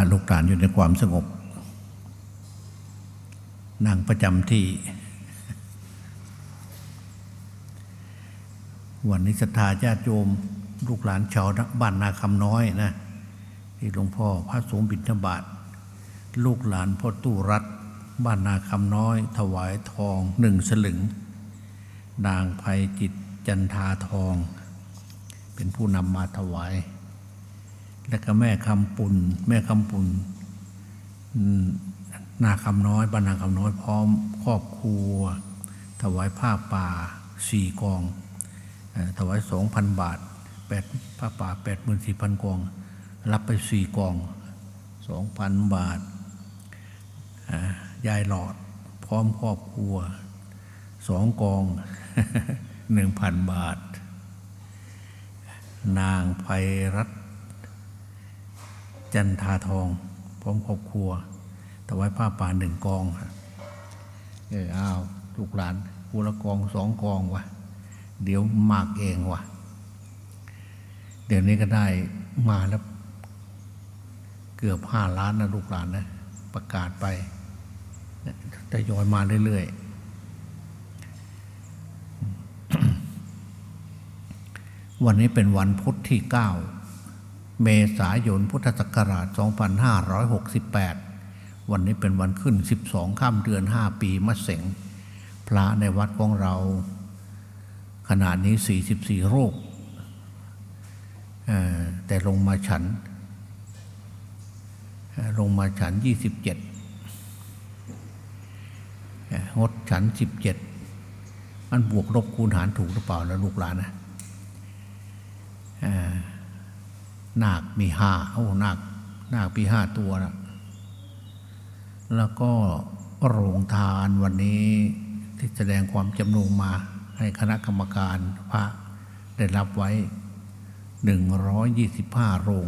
าลูกหลานอยู่ในความสงบ นั่งประจำที่ วันนี้ศรัทธาญาติโยม ลูกหลานชาวบ้านนาคำน้อยนะที่หลวงพ่อพระสงฆ์บิณฑบาตลูกหลานพ่อตู้รัฐ บ้านนาคำน้อย ถวายทองหนึ่งสลึง นางภัยจิตจันทาทอง เป็นผู้นำมาถวาย และก็แม่คำปุ่น แม่คำปุ่นนาคำน้อยบ้านาคำน้อยพร้อมครอบครัว ถวายผ้าป่าสี่กอง ถวายสองพันบาทแปดผ้าป่าแปดหมื่นสี่พันกอง รับไปสี่กองสองพันบาทยายหลอด พร้อมครอบครัวสองกองหนึ่งพันบาท นางไพรัต จันทาทอง พร้อมครอบครัวถวายผ้าป่าหนึ่งกองฮะเอออ้าวลูกหลานกูละกองสองกองวะเดี๋ยวมากเองวะเดี๋ยวนี้ก็ได้มาแล้วเกือบห้าล้านนะลูกหลานนะประกาศไปทยอยมาเรื่อยๆ วันนี้เป็นวันพุทธที่9 เมษายนพุทธศักราช 2568 วันนี้เป็นวันขึ้น 12 ข้ามเดือน 5 ปีมะเสงพระในวัดของเราขนาดนี้ 44รคเอ่อแต่ลงมาฉัน ลงมาฉันยี่สิบเจ็ดงดฉันสิบเจ็ดมันบวกลบคูณหารถูกหรือเปล่าแล้วลูกหลานนะ นาคมีห้าโอ้นาคนาคมีห้าตัวนะแล้วก็โรงทานวันนี้ที่แสดงความจำนงมาให้คณะกรรมการพระได้รับไว้หนึ่งร้อยยี่สิบห้าโรง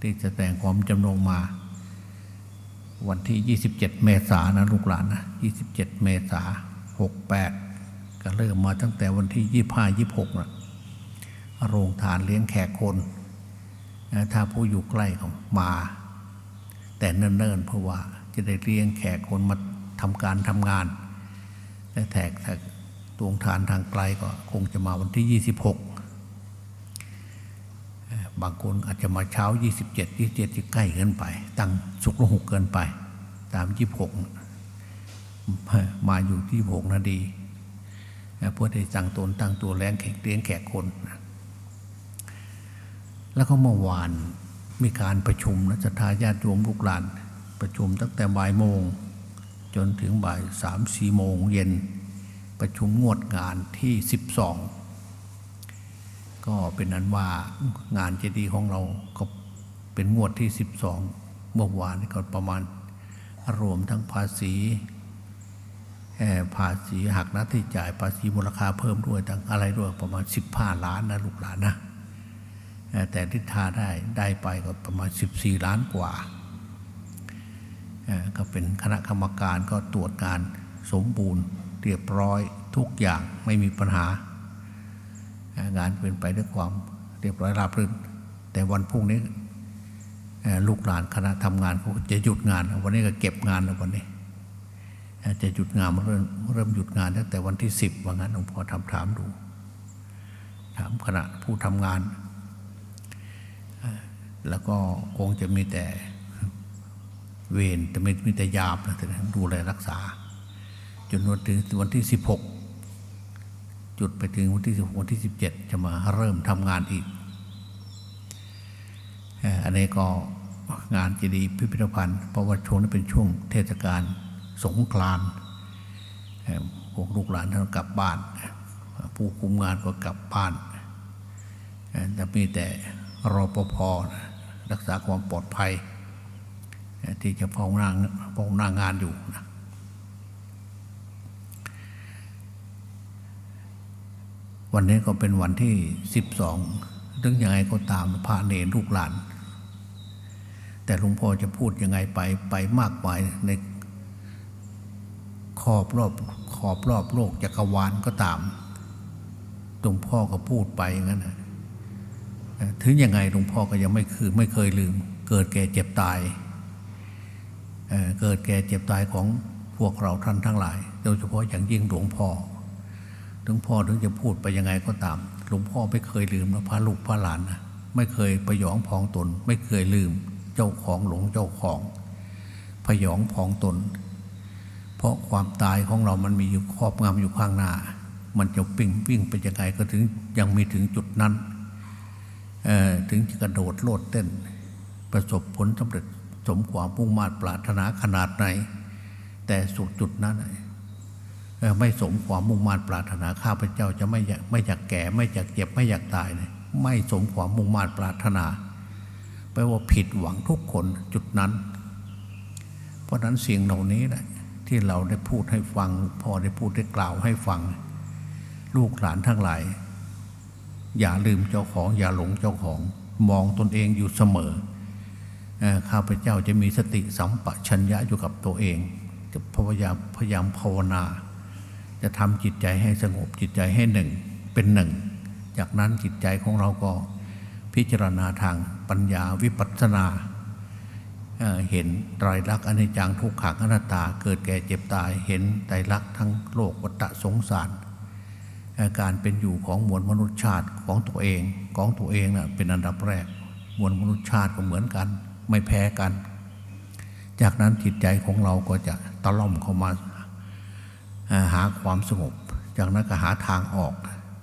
ที่จะแต่งความจำนงมา วันที่ 27 เมษายนนะลูกหลานนะ27 เมษายน68 ก็เริ่มมาตั้งแต่วันที่ 25 26นะโรงทานเลี้ยงแขกคน ถ้าผู้อยู่ใกล้ก็มา แต่เนิ่นๆเพราะว่าจะได้เลี้ยงแขกคนมาทำการทำงานแต่แขกแขกตวงทานทางไกลก็คงจะมาวันที่ 26 บางคนอาจจะมาเช้า 27 27ที่ใกล้เกินไป ตั้งสุกร์ละหกเกินไป ตาม 26 มาอยู่ที่ 6นาดีเพื่อได้ตั้งตนตั้งตัวแรงแขกเลี้ยงแขกคน แล้วก็เมื่อวานมีการประชุมนะจะทายาติโยมลูกหลาน ประชุมตั้งแต่บ่ายโมง จนถึงบ่ายสามสี่โมงเย็น ประชุมงวดงานที่12ก็เป็นนั้นว่างานเจดีย์ของเราก็เป็นงวดที่12เมื่อวานนี้ก็ประมาณรวมทั้งภาษีเอ่อภาษีหักน้าที่จ่ายภาษีมูลค่าเพิ่มด้วยทั้งอะไรด้วยประมาณ 15 ล้านนะลูกหลานนะ แต่ที่ทาได้ได้ไปก็ประมาณ 14 ล้านกว่า ก็เป็นคณะกรรมการก็ตรวจการสมบูรณ์เรียบร้อยทุกอย่างไม่มีปัญหา งานเป็นไปด้วยความเรียบร้อยราบรื่น แต่วันพรุ่งนี้ลูกหลานคณะทำงานเขาจะหยุดงาน วันนี้ก็เก็บงานแล้ววันนี้ จะหยุดงานเริ่มเริ่มหยุดงานตั้งแต่วันที่สิบว่างั้นหลวงพ่อทำถามดู ถามคณะผู้ทำงาน แล้วก็คงจะมีแต่เวรแต่ไม่มีแต่ยามนะแต่ดูแลรักษา จนวันถึงวันที่สิบหกจุดไปถึงวันที่ 16 วันที่ 17 จะมาเริ่มทำงานอีก อันนี้ก็งานเจดีย์พิพิธภัณฑ์ เพราะว่าช่วงนี้เป็นช่วงเทศกาลสงกรานต์พวกลูกหลานท่านกลับบ้าน ผู้คุมงานก็กลับบ้านเอ่อจะมีแต่รอปภนะ รักษาความปลอดภัย ที่จะเฝ้าหน้าเฝ้าหน้างานอยู่นะวันนี้ก็เป็นวันที่สิบสองถึงยังไงก็ตามพระเนรลูกหลาน แต่หลวงพ่อจะพูดยังไงไปไปมากมายในขอบรอบขอบรอบโลกจักรวาลก็ตามหลวงพ่อก็พูดไปอย่างนั้นนะ ถึงยังไงหลวงพ่อก็ยังไม่คือไม่เคยลืม เกิดแก่เจ็บตายเเกิดแก่เจ็บตายของพวกเราท่านทั้งหลาย โดยเฉพาะอย่างยิ่งหลวงพ่อหลวงพ่อถึงจะพูดไปยังไงก็ตาม หลวงพ่อไม่เคยลืมนะพระลูกพระหลานนะไม่เคยประยองพองตน ไม่เคยลืมเจ้าของหลงเจ้าของพยองพองตน เพราะความตายของเรามันมีอยู่ครอบงำอยู่ข้างหน้า มันจะวิ่งวิ่งไปยังไงก็ถึงยังมีถึงจุดนั้น ถึงจะกระโดดโลดเต้น ประสบผลสำเร็จสมความมุ่งมา่ปรารถนาขนาดไหน แต่สุดจุดนั้นไม่สมความมุ่งมา่ปรารถนาข้าพเจ้าจะไม่อยากไม่อยากแก่ ไม่อยากเจ็บไม่อยากตายเลยไม่สมความมุ่งมา่ปรารถนาแปลว่าผิดหวังทุกคนจุดนั้น เพราะนั้นสิ่งเหล่านี้แหละที่เราได้พูดให้ฟังพอได้พูดได้กล่าวให้ฟัง ลูกหลานทั้งหลาย อย่าลืมเจ้าของ อย่าหลงเจ้าของ มองตนเองอยู่เสมอข้าพเจ้าจะมีสติสัมปชัญญะอยู่กับตัวเอง จะพยายามพยายามภาวนา จะทำจิตใจให้สงบจิตใจให้หนึ่งเป็นหนึ่ง จากนั้นจิตใจของเราก็พิจารณาทางปัญญาวิปัสสนาเเห็นไตรลักษณ์อนิจจังทุกขังอนัตตา เกิดแก่เจ็บตายเห็นไตรลักษณ์ทั้งโลกวัฏสงสาร การเป็นอยู่ของมวลมนุษยชาติของตัวเองของตัวเองน่ะเป็นอันดับแรก มวลมนุษยชาติก็เหมือนกัน ไม่แพ้กัน จากนั้นจิตใจของเราก็จะตะล่อมเข้ามาหาความสงบ จากนั้นก็หาทางออก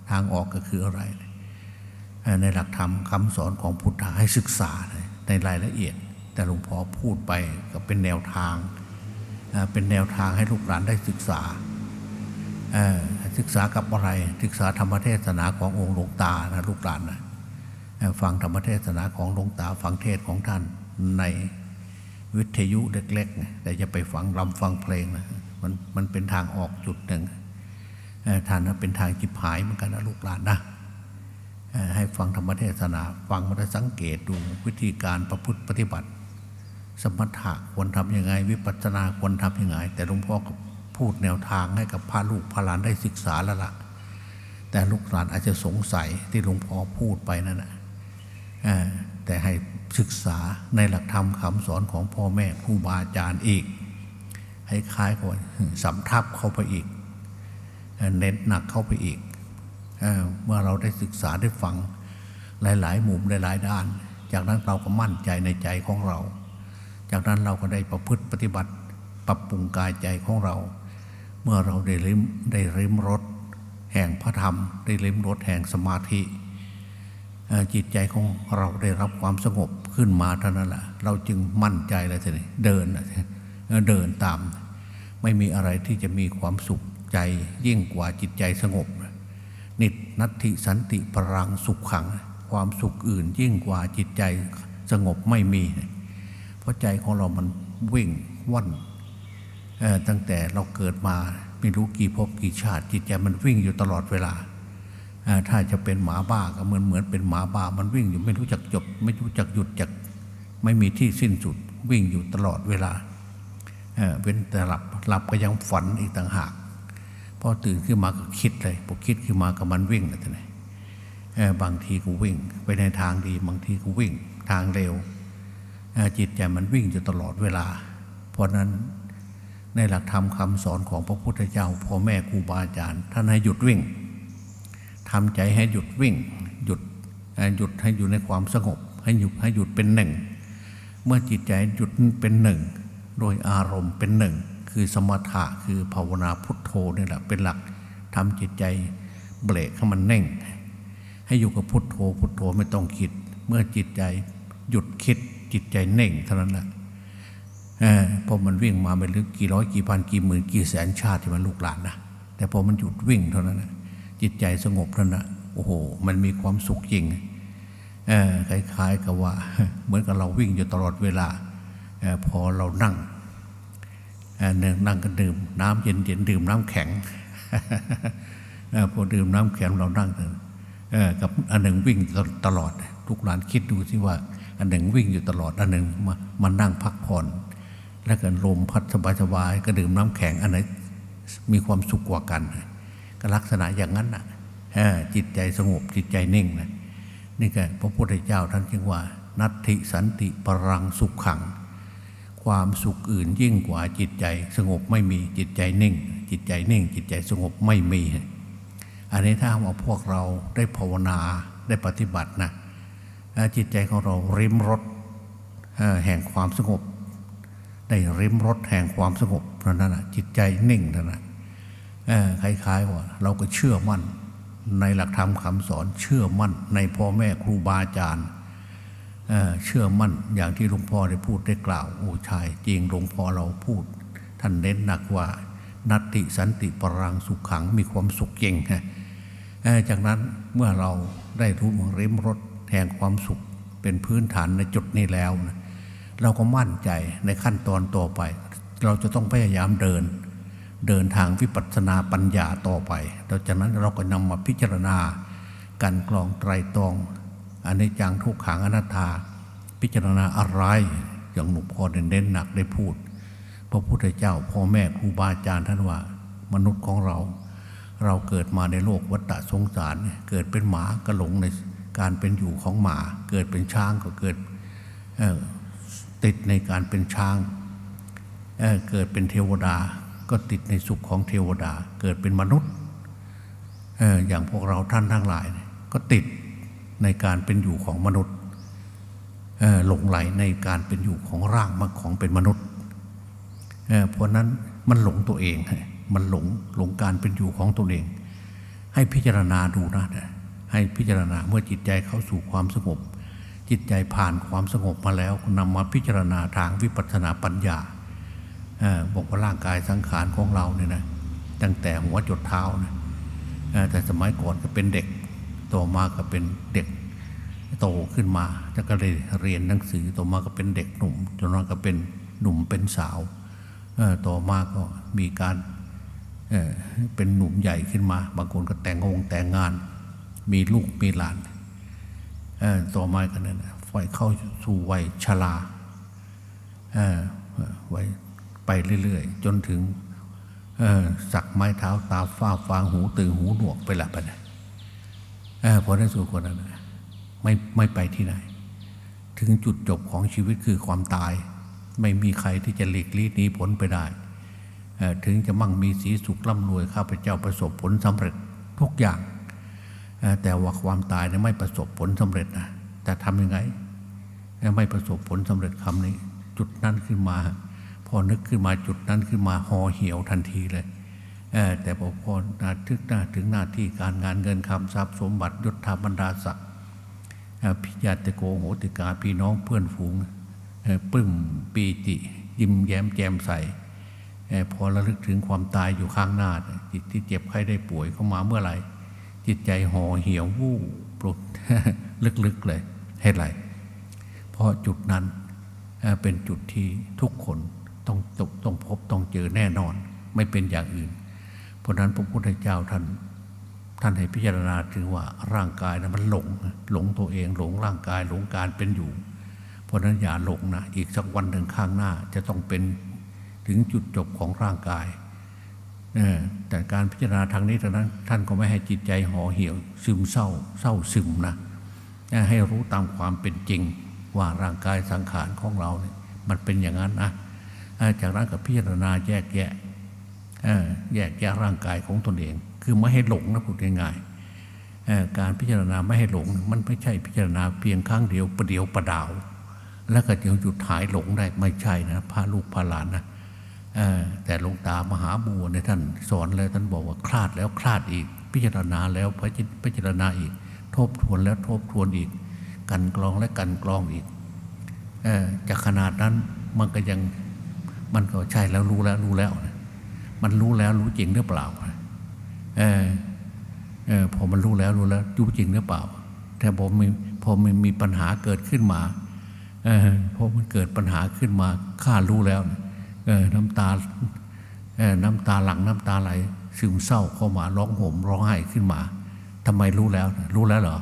ทางออกก็คืออะไร ในหลักธรรมคำสอนของพุทธะให้ศึกษาในรายละเอียด แต่หลวงพ่อพูดไปก็เป็นแนวทาง เป็นแนวทางให้ลูกหลานได้ศึกษา ศึกษากับอะไร ศึกษาธรรมเทศนาขององค์หลวงตานะลูกหลานนะฟังธรรมเทศนาของหลวงตาฟังเทศของท่านในวิทยุเล็กๆแต่จะไปฟังรำฟังเพลงนะมันมันเป็นทางออกจุดหนึ่งท่านนะเป็นทางจิบหายเหมือนกันนะลูกหลานนะให้ฟังธรรมเทศนา ฟังมาได้สังเกตดูวิธีการประพฤติปฏิบัติ สมถะควรทำยังไง วิปัสสนาควรทำยังไง แต่หลวงพ่อก็ พูดแนวทางให้กับพระลูกพระหลานได้ศึกษาแล้วล่ะ แต่ลูกหลานอาจจะสงสัยที่หลวงพ่อพูดไปนั่นนะแต่ให้ศึกษาในหลักธรรมคำสอนของพ่อแม่ครูบาอาจารย์อีก ให้คล้ายกับว่าสำทับเข้าไปอีก เน้นหนักเข้าไปอีกเอเมื่อเราได้ศึกษาได้ฟังหลาย ๆ มุมหลาย ๆ ด้าน จากนั้นเราก็มั่นใจในใจของเรา จากนั้นเราก็ได้ประพฤติปฏิบัติ ปรับปรุงกายใจของเรา มื่อเราได้ริมได้ริมรสแห่งพระธรรม ได้ริมรสแห่งสมาธิจิตใจของเราได้รับความสงบขึ้นมาเท่านั้นแหละเราจึงมั่นใจเลยทีนี้เดินเดินตาม ไม่มีอะไรที่จะมีความสุขใจยิ่งกว่าจิตใจสงบ นิตนัตถิสันติพรังสุขขัง ความสุขอื่นยิ่งกว่าจิตใจสงบไม่มี เพราะใจของเรามันวิ่งว่อนเอ่อ ตั้งแต่เราเกิดมาไม่รู้กี่ภพกี่ชาติ จิตใจมันวิ่งอยู่ตลอดเวลา ถ้าจะเป็นหมาบ้าก็เหมือนเหมือนเป็นหมาบ้ามันวิ่งอยู่ไม่รู้จักจบ ไม่รู้จักหยุดจักไม่มีที่สิ้นสุดวิ่งอยู่ตลอดเวลาเว้นแต่หลับหลับก็ยังฝันอีกต่างหากพอตื่นขึ้นมาก็คิดเลยพอคิดขึ้นมาก็มันวิ่งนะท่านนเออบางทีก็วิ่ง ไปในทางดี บางทีก็วิ่งทางเร็วจิตใจมันวิ่งอยู่ตลอดเวลา เพราะนั้น ในหลักธรรมคำสอนของพระพุทธเจ้าพ่อแม่ครูบาอาจารย์ท่านให้หยุดวิ่งทำใจให้หยุดวิ่ง หยุดหยุดให้อยู่ในความสงบ ให้หยุดให้หยุดเป็นหนึ่ง เมื่อจิตใจหยุดเป็นหนึ่ง โดยอารมณ์เป็นหนึ่ง คือสมถะคือภาวนาพุทโธนี่แหละเป็นหลักทำจิตใจเบรกให้มันเน่ง ให้อยู่กับพุทโธพุทโธไม่ต้องคิด เมื่อจิตใจหยุดคิดจิตใจเน่งเท่านั้นแหละ เออพอมันวิ่งมาไม่รู้กี่ร้อยกี่พันกี่หมื่นกี่แสนชาติที่มันลูกหลานนะแต่พอมันหยุดวิ่งเท่านั้นนะจิตใจสงบเท่านั้นนะโอ้โห มันมีความสุขจริงคล้ายๆกับว่า เหมือนกับเราวิ่งอยู่ตลอดเวลาอพอเรานั่งนั่งนั่งก็ดื่มน้ำเย็นๆดื่มน้ำแข็งอพอดื่มน้ำแข็งเรานั่งกับอันหนึ่งวิ่งตลอดทุกหลานคิดดูสิว่า อันหนึ่งวิ่งอยู่ตลอด อันหนึ่งมามานั่งพักผ่อน แล้วก็ลมพัดสบายๆก็ดื่มน้ำแข็งอันไหนมีความสุขกว่ากัน ก็ลักษณะอย่างนั้นน่ะจิตใจสงบจิตใจนิ่งนะนี่ก็พระพุทธเจ้าท่านจึงว่า นัตถิสันติปรังสุขขัง ความสุขอื่นยิ่งกว่าจิตใจสงบไม่มีจิตใจนิ่ง จิตใจนิ่ง จิตใจสงบไม่มี อันนี้ถ้าว่าพวกเราได้ภาวนาได้ปฏิบัตินะจิตใจของเราริมรถแห่งความสงบ ได้ริมรถแห่งความสงบเพราะนั้นจิตใจนิ่งเท่านั้นคล้ายๆว่า เราก็เชื่อมั่นในหลักธรรมคำสอนเชื่อมั่นในพ่อแม่ครูบาอาจารย์เเชื่อมั่นอย่างที่หลวงพ่อได้พูดได้กล่าวโอ้ชายจริงหลวงพ่อเราพูด ท่านเน้นหนักว่า นัตติสันติปรังสุขขังมีความสุขเก่งฮะจากนั้นเมื่อเราได้รู้มริมรถแห่งความสุขเป็นพื้นฐานในจุดนี้แล้วนะ เราก็มั่นใจในขั้นตอนต่อไป เราจะต้องพยายามเดิน เดินทางวิปัสสนาปัญญาต่อไปดังจากนั้นเราก็นำมาพิจารณาการกรองไตรตรองอันในจังทุกขังอนัตตา พิจารณาอะไรอย่างหลวงพ่อเน้นหนักได้พูด พระพุทธเจ้าพ่อแม่ครูบาอาจารย์ท่านว่า มนุษย์ของเรา เราเกิดมาในโลกวัฏสงสาร เกิดเป็นหมาก็หลงในการเป็นอยู่ของหมา เกิดเป็นช้างก็เกิด ติดในการเป็นช้างเเกิดเป็นเทวดา ก็ติดในสุขของเทวดา เกิดเป็นมนุษย์ออย่างพวกเราท่านทั้งหลาย ก็ติดในการเป็นอยู่ของมนุษย์หลงไหลในการเป็นอยู่ของร่างมาของเป็นมนุษย์เเพราะนั้นมันหลงตัวเอง มันหลงหลงการเป็นอยู่ของตัวเอง ให้พิจารณาดูนะให้พิจารณาเมื่อจิตใจเข้าสู่ความสงบ จิตใจผ่านความสงบมาแล้วนำมาพิจารณาทางวิปัสสนาปัญญาบอกว่าร่างกายสังขารของเราเนี่ยนะตั้งแต่หัวจดเท้านะแต่สมัยก่อนก็เป็นเด็กโตมาก็เป็นเด็กโตขึ้นมาจะก็เลยเรียนหนังสือโตมาก็เป็นเด็กหนุ่มจนนั้นก็เป็นหนุ่มเป็นสาวต่อมาก็มีการเเป็นหนุ่มใหญ่ขึ้นมา บางคนก็แต่งงแต่งงาน มีลูกมีหลาน ต่อมากันนั้นไฟเข้าสู่วัยชราไว้ไปเรื่อยๆ จนถึงสักไม้เท้าตาฝ้าฟางหูตื่นหูหนวกไปละไปนะพอได้สู่คนนั้นไม่ไม่ไปที่ไหน ถึงจุดจบของชีวิตคือความตาย ไม่มีใครที่จะหลีกลี่หนีผลไปได้ ถึงจะมั่งมีสีสุขร่ำรวยข้าพเจ้าประสบผลสำเร็จทุกอย่าง แต่ว่าความตายเนี่ยไม่ประสบผลสำเร็จนะแต่ทำยังไงไม่ประสบผลสำเร็จคำนี้ จุดนั้นขึ้นมา พอนึกขึ้นมาจุดนั้นขึ้นมาห่อเหี่ยวทันทีเลยแต่พอพอนาทึกหน้าถึงหน้าที่การงานเงินคำทรัพย์สมบัติยศธาบรรดาศักดิ์พิญาติโกโหติกาพี่น้องเพื่อนฝูงปึ้มปีติยิ้มแย้มแจ่มใสพอระลึกถึงความตายอยู่ข้างหน้าจิตที่เจ็บไข้ได้ป่วยเข้ามาเมื่อไหร่ จิตใจห่อเหี่ยววูบปลุกลึกๆเลยให้ไรเพราะจุดนั้นเป็นจุดที่ทุกคนต้องตกต้องพบต้องเจอแน่นอน ไม่เป็นอย่างอื่น เพราะนั้นพระพุทธเจ้าท่านท่านให้พิจารณาถึงว่าร่างกายนะมันหลง หลงตัวเองหลงร่างกายหลงการเป็นอยู่ เพราะนั้นอย่าหลงนะอีกสักวันหนึ่งข้างหน้าจะต้องเป็นถึงจุดจบของร่างกาย แต่การพิจารณาทางนี้ทางนั้นท่านก็ไม่ให้จิตใจห่อเหี่ยว ซึมเศร้า เศร้าซึมนะให้รู้ตามความเป็นจริงว่าร่างกายสังขารของเราเนี่ยมันเป็นอย่างนั้นนะจากนั้นก็พิจารณาแยกแยะแยกแยะร่างกายของตนเอง คือไม่ให้หลงนะพูดง่ายๆการพิจารณาไม่ให้หลง มันไม่ใช่พิจารณาเพียงครั้งเดียวประเดียวประดาว แล้วก็จะหยุดหายหลงได้ไม่ใช่นะพาลูกพาหลานนะ แต่หลวงตามหาบัวเนี่ยท่านสอนเลยท่านบอกว่าคลาดแล้วคลาดอีก พิจารณาแล้วพิจารณาอีก ทบทวนแล้วทบทวนอีก กันกรองและกันกรองอีกจากขนาดนั้นมันก็ยังมันก็ใช่แล้วรู้แล้วรู้แล้วมันรู้แล้วรู้จริงหรือเปล่าเออเออพอมันรู้แล้วรู้แล้วรู้จริงหรือเปล่า แต่พอมีพอมันมีปัญหาเกิดขึ้นมาเออพอมันเกิดปัญหาขึ้นมาข้ารู้แล้วเน้ำตาน้ำตาหลังน้ำตาไหลซึมเศร้าเข้ามาร้องห่มร้องไห้ขึ้นมาทำไมรู้แล้ว รู้แล้วเหรอ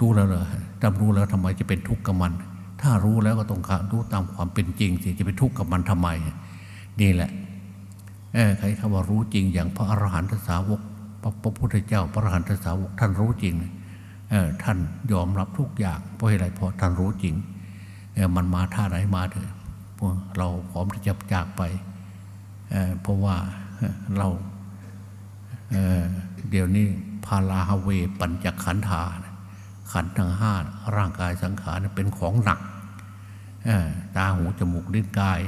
รู้แล้วเหรอจำรู้แล้วทำไมจะเป็นทุกข์กับมัน ถ้ารู้แล้วก็ต้องรู้ตามความเป็นจริงสิจะไปทุกข์กับมันทำไม นี่แหละใครคำว่ารู้จริงอย่างพระอรหันตสาวกพระพุทธเจ้า พระอรหันตสาวกท่านรู้จริงท่านยอมรับทุกอย่างเพราะอะไรเพราะท่านรู้จริงมันมาท่าไหนมาเถอะ เราพร้อมที่จะจากไปเเพราะว่าเราเเดี๋ยวนี้พาลาฮเวปัญจขันธาขันธ์ทั้งห้าร่างกายสังขารเป็นของหนักตาหูจมูกลิ้นกาย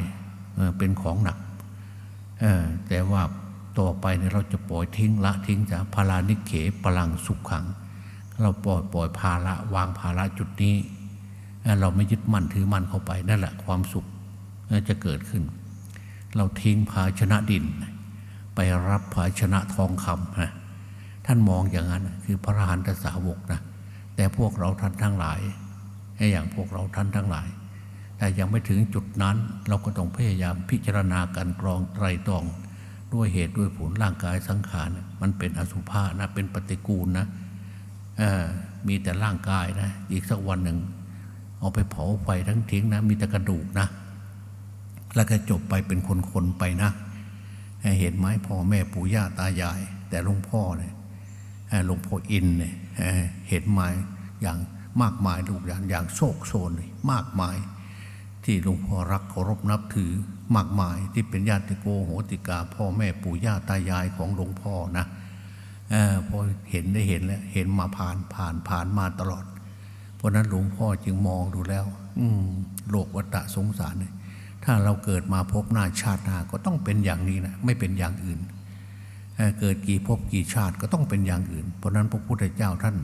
เเป็นของหนักแต่ว่าต่อไปเนี่ยเราจะปล่อยทิ้งละทิ้งจากพารานิเขปลังสุขขัง เราปล่อยปล่อยภาระวางภาระจุดนี้ เราไม่ยึดมั่นถือมั่นเข้าไปนั่นแหละความสุข จะเกิดขึ้น เราทิ้งภาชนะดิน ไปรับภาชนะทองคำนะท่านมองอย่างนั้นคือพระอรหันตสาวกนะแต่พวกเราท่านทั้งหลายอย่างพวกเราท่านทั้งหลาย แต่ยังไม่ถึงจุดนั้นเราก็ต้องพยายามพิจารณาการกรองไตรตรอง ด้วยเหตุด้วยผลร่างกายสังขารมันเป็นอสุภะนะเป็นปฏิกูลนะมีแต่ร่างกายนะอีกสักวันหนึ่ง เอาไปเผาไฟทั้งทิ้งนะมีแต่กระดูกนะ แล้วก็จบไปเป็นคนๆไปนะเห็นไหมพ่อแม่ปู่ย่าตายาย แต่หลวงพ่อเนี่ยหลวงพ่ออินเนี่ยเห็นมาอย่างมากมายลูกอย่างอย่างโชคโซนเลยมากมาย ที่หลวงพ่อรักเคารพนับถือมากมายที่เป็นญาติโกโหติกา พ่อแม่ปู่ย่าตายายของหลวงพ่อนะออพอเห็นได้เห็นแล้วเห็นมาผ่านผ่านผ่านมาตลอด เพราะนั้นหลวงพ่อจึงมองดูแล้ว อืมโลกวัฏสงสารเนี่ย ถ้าเราเกิดมาพบหน้าชาติหน้าก็ต้องเป็นอย่างนี้นะไม่เป็นอย่างอื่นเเกิดกี่ภพกี่ชาติก็ต้องเป็นอย่างอื่น เพราะนั้นพระพุทธเจ้าท่าน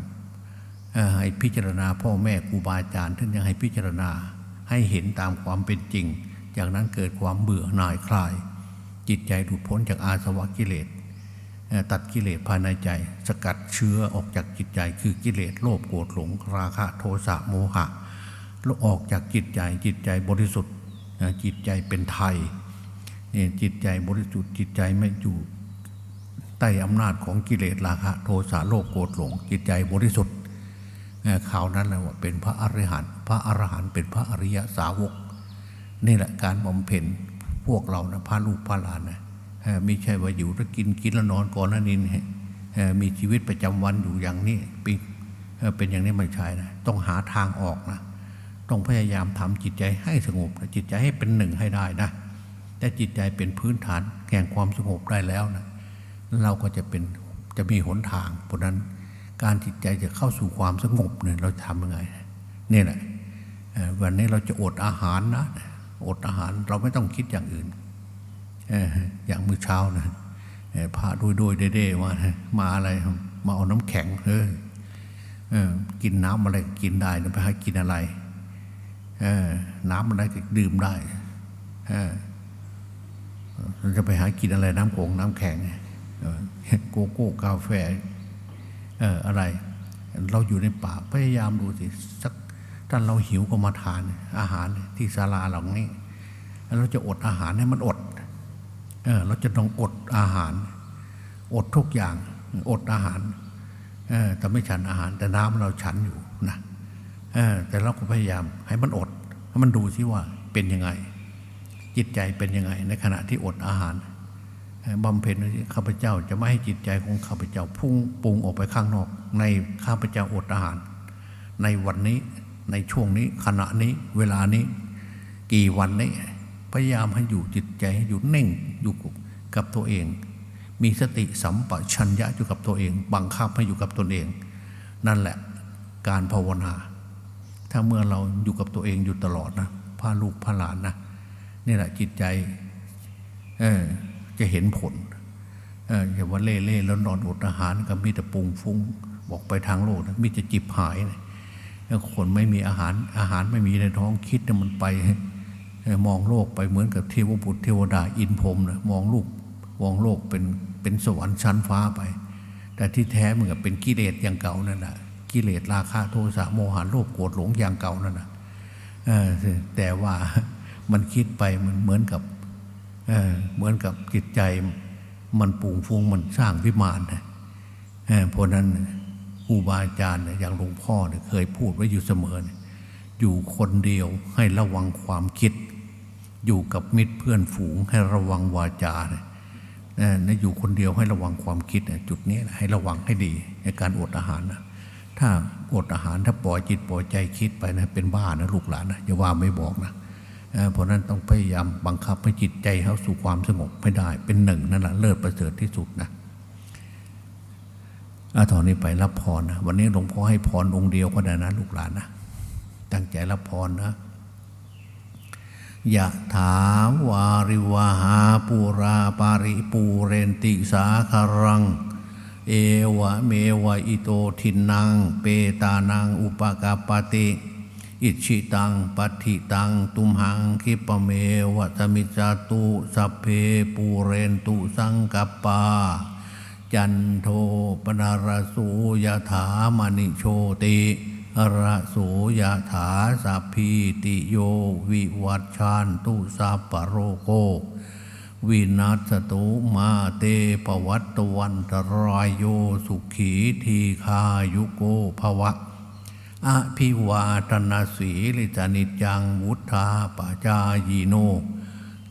ให้พิจารณาพ่อแม่ครูบาอาจารย์ท่านยังให้พิจารณาให้เห็นตามความเป็นจริง จากนั้นเกิดความเบื่อหน่ายคลาย จิตใจหลุดพ้นจากอาสวะกิเลสตัดกิเลสภายในใจ สกัดเชื้อออกจากจิตใจ คือกิเลสโลภโกรธหลงราคะโทสะโมหะแล้วออกจากจิตใจจิตใจบริสุทธิ์ จิตใจเป็นไทยนี่จิตใจบริสุทธิ์จิตใจไม่อยู่ใต้อำนาจของกิเลสราคะโทสะโลภโกรธหลง จิตใจบริสุทธิ์ข่าวนั้นแหละว่าเป็นพระอรหันต์พระอรหันต์เป็นพระอริยสาวก นี่แหละการบำเพ็ญพวกเรานะพระลูกพระหลานนะไม่ใช่ว่าอยู่แล้วกินกินแล้วนอนก่อนนั่นนี่มีชีวิตประจำวันอยู่อย่างนี้เอ่อเป็นอย่างนี้ไม่ใช่นะต้องหาทางออกนะ ต้องพยายามทำจิตใจให้สงบจิตใจให้เป็นหนึ่งให้ได้นะแต่จิตใจเป็นพื้นฐานแห่งความสงบได้แล้วนะเราก็จะเป็นจะมีหนทางเพราะนั้นการจิตใจจะเข้าสู่ความสงบเนี่ยเราทำยังไงนี่แหละวันนี้เราจะอดอาหารนะอดอาหารเราไม่ต้องคิดอย่างอื่นอย่างมื้อเช้านะพระด้วยด้วยเด้ๆมามาอะไรมาเอาน้ำแข็งเฮ้ยเออกินน้ำอะไรกินได้ไปให้กินอะไร น้ำอะไรก็ดื่มได้เราจะไปหากินอะไรน้ำโขงน้ำแข็งโกโก้กาแฟเอออะไร เราอยู่ในป่าพยายามดูสิสักท่านเราหิวก็มาทานอาหารที่ศาลาเหล่านี้เราจะอดอาหารให้มันอดเออเราจะต้องอดอาหาร อดทุกอย่างอดอาหารเออแต่ไม่ฉันอาหารแต่น้ำเราฉันอยู่นะ แต่เราก็พยายามให้มันอดให้มันดูสิว่าเป็นยังไง จิตใจเป็นยังไง ในขณะที่อดอาหารบำเพ็ญข้าพเจ้าจะไม่ให้จิตใจของข้าพเจ้าพุ่งปรุงออกไปข้างนอก ในข้าพเจ้าอดอาหาร ในวันนี้ในช่วงนี้ขณะนี้เวลานี้ กี่วันนี้ พยายามให้อยู่จิตใจให้อยู่เน่งอยู่กับตัวเอง มีสติสัมปชัญญะอยู่กับตัวเอง บังคับให้อยู่กับตนเอง นั่นแหละการภาวนา ถ้าเมื่อเราอยู่กับตัวเองอยู่ตลอดนะพาลูกพาหลานนะนี่แหละจิตใจเออจะเห็นผลเอออย่าว่าเล่เล่แล้วนอนอดอาหารก็มีแต่ปรุงฟุ้งบอกไปทางโลกนะมีแต่จิบหายนะคนไม่มีอาหารอาหารไม่มีในท้องคิดนะมันไปมองโลกไปเหมือนกับเทวบุตรเทวดาอินพรมนะมองลูกมองโลกเป็นเป็นสวรรค์ชั้นฟ้าไป แต่ที่แท้มันก็เป็นกิเลสอย่างเก่านั่นแหละ กิเลสราคะโทสะโมหะโลภโกรธหลงอย่างเก่านั่นนะแต่ว่ามันคิดไปมันเหมือนกับเเหมือนกับจิตใจมันปรุงฟุ้งมันสร้างวิมานนะเพราะนั้นครูบาอาจารย์อย่างหลวงพ่อเเคยพูดไว้อยู่เสมอ อยู่คนเดียวให้ระวังความคิด อยู่กับมิตรเพื่อนฝูงให้ระวังวาจาเนี่ยออนะอยู่คนเดียวให้ระวังความคิดจุดนี้นะให้ระวังให้ดีในการอดอาหารนะ ถ้าอดอาหารถ้าปล่อยจิตปล่อยใจคิดไปนะ เป็นบ้านะลูกหลานนะอย่าว่าไม่บอกนะเพราะนั้นต้องพยายามบังคับให้จิตใจเข้าสู่ความสงบให้ได้ เป็นหนึ่งนั่นแหละเลิศประเสริฐที่สุดนะอาตอนนี้ไปรับพรนะวันนี้หลวงพ่อให้พรองค์เดียวก็ได้นะลูกหลานนะตั้งใจรับพรนะยะถาวาริวหาปูราปาริปูเรนติสาคารัง เอวะเมวะอิโตทินัง เปตานังอุปกาปติอิชิตังปัติตัง ตุมหังคิปะเมวะตมิจาตุสัพเพปูเรนตุสังกปปา จันโทปนารสูยถามณิโชติระสูยถาสัพพีติโยวิวัชานตุสัพปโรโก วินาศตุมาเตปวัตตวันตรายโยสุขีทีคายุโกภวะอภิวาทนาสีลิจานิจังวุธาปจายโน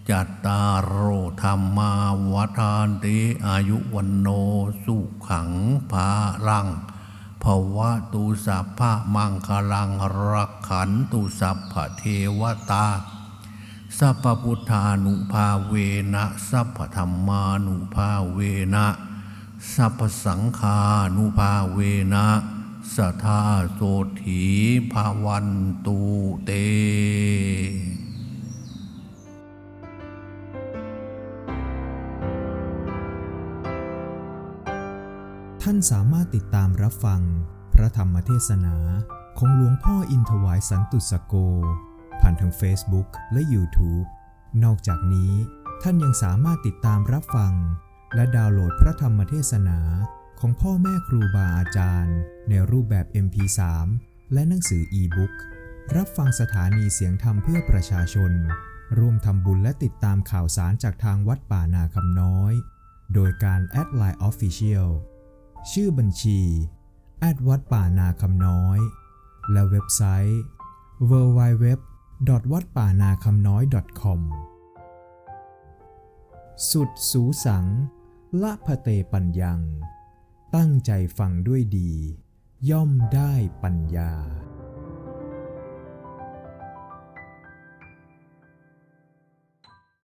จัตตารโอธรรมาวัฏานติอายุวันโนสุขังภาลังภวะตุสัพพะมังคลังรักขันตุสัพพะเทวตา สัพพุทธานุภาเวนะสัพพธรรมานุภาเวนะสัพพสังฆานุภาเวนะสัทธาโสถีภาวันตูเตท่านสามารถติดตามรับฟัง พระธรรมเทศนาของหลวงพ่ออินทวายสันตุสโก ผ่านทาง Facebook และ YouTube นอกจากนี้ท่านยังสามารถติดตามรับฟัง และดาวน์โหลดพระธรรมเทศนาของพ่อแม่ครูบาอาจารย์ ในรูปแบบ MP3 และหนังสืออีบุ๊กรับฟังสถานีเสียงธรรมเพื่อประชาชน ร่วมทำบุญและติดตามข่าวสารจากทางวัดป่านาคำน้อย โดยการแอดไลน์ Official ชื่อบัญชีแอดวัดป่านาคำน้อย และเว็บไซต์ www. วัดป่านาคำน้อย .com สุดสูสัง ละพะเตปัญญัง ตั้งใจฟังด้วยดี ย่อมได้ปัญญา